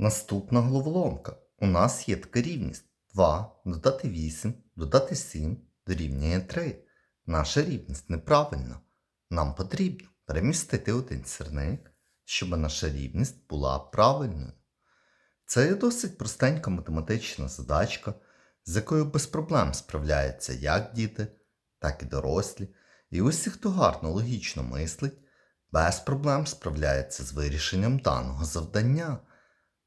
Наступна головоломка. У нас є така рівність 2 додати 8 додати 7 дорівнює 3. Наша рівність неправильна. Нам потрібно перемістити один сірник, щоб наша рівність була правильною. Це є досить простенька математична задачка, з якою без проблем справляються як діти, так і дорослі. І усі, хто гарно логічно мислить, без проблем справляється з вирішенням даного завдання.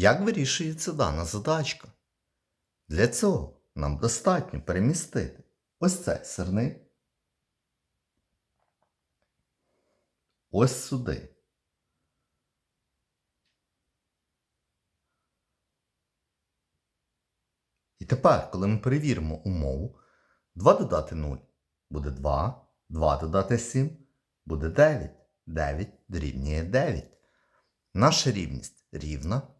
Як вирішується дана задачка? Для цього нам достатньо перемістити ось цей сирник ось сюди. І тепер, коли ми перевіримо умову, 2 додати 0 буде 2, 2 додати 7 буде 9, 9 дорівнює 9. Наша рівність рівна.